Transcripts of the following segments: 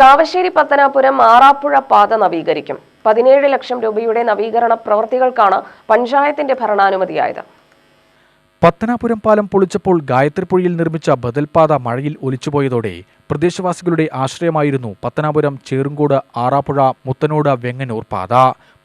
കാവശ്ശേരി പത്തനാപുരം ആറാപ്പുഴ പാത നവീകരിക്കും. പതിനേഴ് ലക്ഷം രൂപയുടെ നവീകരണ പ്രവൃത്തികൾക്കാണ് പഞ്ചായത്തിന്റെ ഭരണാനുമതിയായത്. പത്തനാപുരം പാലം പൊളിച്ചപ്പോൾ ഗായത്രിപ്പുഴയിൽ നിർമ്മിച്ച ബദൽപാത മഴയിൽ ഒലിച്ചുപോയതോടെ പ്രദേശവാസികളുടെ ആശ്രയമായിരുന്നു പത്തനാപുരം ചേറുങ്കോട് ആറാപ്പുഴ മുത്തനോട് വെങ്ങനൂർ പാത.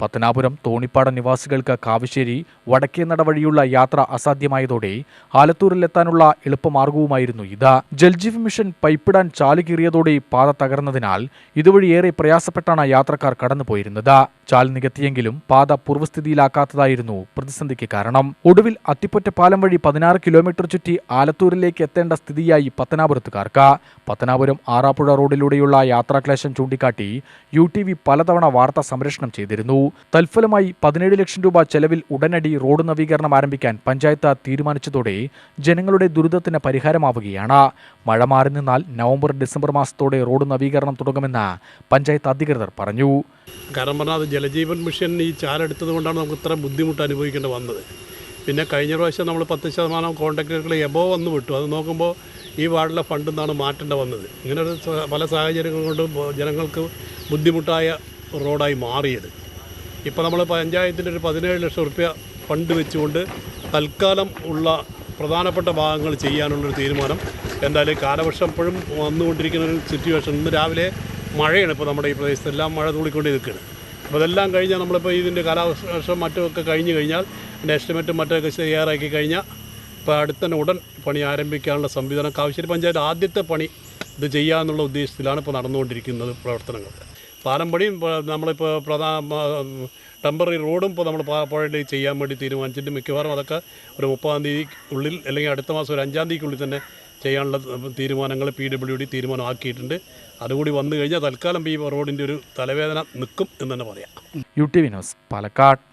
പത്തനാപുരം തോണിപ്പാട നിവാസികൾക്ക് കാവശ്ശേരി വടക്കേനട വഴിയുള്ള യാത്ര അസാധ്യമായതോടെ ആലത്തൂരിലെത്താനുള്ള എളുപ്പമാർഗവുമായിരുന്നു ഇത്. ജൽജീവ് മിഷൻ പൈപ്പിടാൻ ചാലുകീറിയതോടെ പാത തകർന്നതിനാൽ ഇതുവഴി ഏറെ പ്രയാസപ്പെട്ടാണ് യാത്രക്കാർ കടന്നുപോയിരുന്നത്. ചാൽ നികത്തിയെങ്കിലും പാത പൂർവസ്ഥിതിയിലാക്കാത്തതായിരുന്നു പ്രതിസന്ധിക്ക് കാരണം. ഒടുവിൽ അത്തിപ്പറ്റ പാലം വഴി പതിനാറ് കിലോമീറ്റർ ചുറ്റി ആലത്തൂരിലേക്ക് എത്തേണ്ട സ്ഥിതിയായി പത്തനാപുരത്തുകാർക്ക്. പത്തനാപുരം ആറാപ്പുഴ റോഡിലൂടെയുള്ള യാത്രാക്ലേശം ചൂണ്ടിക്കാട്ടി യു ടി വി പലതവണ വാർത്ത സംരക്ഷണം ചെയ്തിരുന്നു. തൽഫലമായി പതിനേഴ് ലക്ഷം രൂപ ചെലവിൽ ഉടനടി റോഡ് നവീകരണം ആരംഭിക്കാൻ പഞ്ചായത്ത് തീരുമാനിച്ചതോടെ ജനങ്ങളുടെ ദുരിതത്തിന് പരിഹാരമാവുകയാണ്. മഴ മാറി നിന്നാൽ നവംബർ ഡിസംബർ മാസത്തോടെ റോഡ് നവീകരണം തുടങ്ങുമെന്ന് പഞ്ചായത്ത് അധികൃതർ പറഞ്ഞു. കാരണം പറഞ്ഞാൽ അത് ജലജീവൻ മിഷൻ ഈ ചാലെടുത്തത് കൊണ്ടാണ് നമുക്ക് ഇത്ര ബുദ്ധിമുട്ട് അനുഭവിക്കേണ്ടി വന്നത്. പിന്നെ കഴിഞ്ഞ പ്രാവശ്യം നമ്മൾ പത്ത് ശതമാനം കോൺട്രാക്ടറുകൾ എബോ വന്ന് വിട്ടു. അത് നോക്കുമ്പോൾ ഈ വാർഡിലെ ഫണ്ടിൽ നിന്നാണ് മാറ്റേണ്ട വന്നത്. ഇങ്ങനൊരു പല സാഹചര്യങ്ങൾ കൊണ്ട് ജനങ്ങൾക്ക് ബുദ്ധിമുട്ടായ റോഡായി മാറിയത്. ഇപ്പോൾ നമ്മൾ പഞ്ചായത്തിന്റെ ഒരു പതിനേഴ് ലക്ഷം റുപ്യ ഫണ്ട് വെച്ചുകൊണ്ട് തൽക്കാലം ഉള്ള പ്രധാനപ്പെട്ട ഭാഗങ്ങൾ ചെയ്യാനുള്ളൊരു തീരുമാനം എന്തായാലും കാലവർഷം എപ്പോഴും വന്നുകൊണ്ടിരിക്കുന്ന ഒരു സിറ്റുവേഷൻ ഇന്ന് രാവിലെ മഴയാണ് ഇപ്പോൾ നമ്മുടെ ഈ പ്രദേശത്ത്. എല്ലാം മഴ തൂളിക്കൊണ്ട് നിൽക്കുകയാണ് അപ്പോൾ അതെല്ലാം കഴിഞ്ഞാൽ നമ്മളിപ്പോൾ ഇതിന്റെ കാലവർഷം മറ്റുമൊക്കെ കഴിഞ്ഞ് കഴിഞ്ഞാൽ എസ്റ്റിമേറ്റും മറ്റൊക്കെ തയ്യാറാക്കി കഴിഞ്ഞാൽ ഇപ്പോൾ അടുത്തന്നെ ഉടൻ പണി ആരംഭിക്കാനുള്ള സംവിധാനം കാവശ്ശേരി പഞ്ചായത്ത് ആദ്യത്തെ പണി ഇത് ചെയ്യാമെന്നുള്ള ഉദ്ദേശത്തിലാണ് ഇപ്പോൾ നടന്നുകൊണ്ടിരിക്കുന്നത് പ്രവർത്തനങ്ങൾ. പാലം പണിയും നമ്മളിപ്പോൾ പ്രധാന ടെമ്പററി റോഡും ഇപ്പോൾ നമ്മൾ പുഴയിൽ ചെയ്യാൻ വേണ്ടി തീരുമാനിച്ചിട്ട് മിക്കവാറും അതൊക്കെ ഒരു മുപ്പതാം തീയതി ഉള്ളിൽ അല്ലെങ്കിൽ അടുത്ത മാസം ഒരു അഞ്ചാം തീയതിക്കുള്ളിൽ തന്നെ ചെയ്യാനുള്ള തീരുമാനങ്ങൾ പി ഡബ്ല്യു ഡി തീരുമാനമാക്കിയിട്ടുണ്ട്. അതുകൂടി വന്നു കഴിഞ്ഞാൽ തൽക്കാലം ഈ റോഡിന്റെ ഒരു തലവേദന നിൽക്കും എന്ന് തന്നെ പറയാം. U T news Palakkad.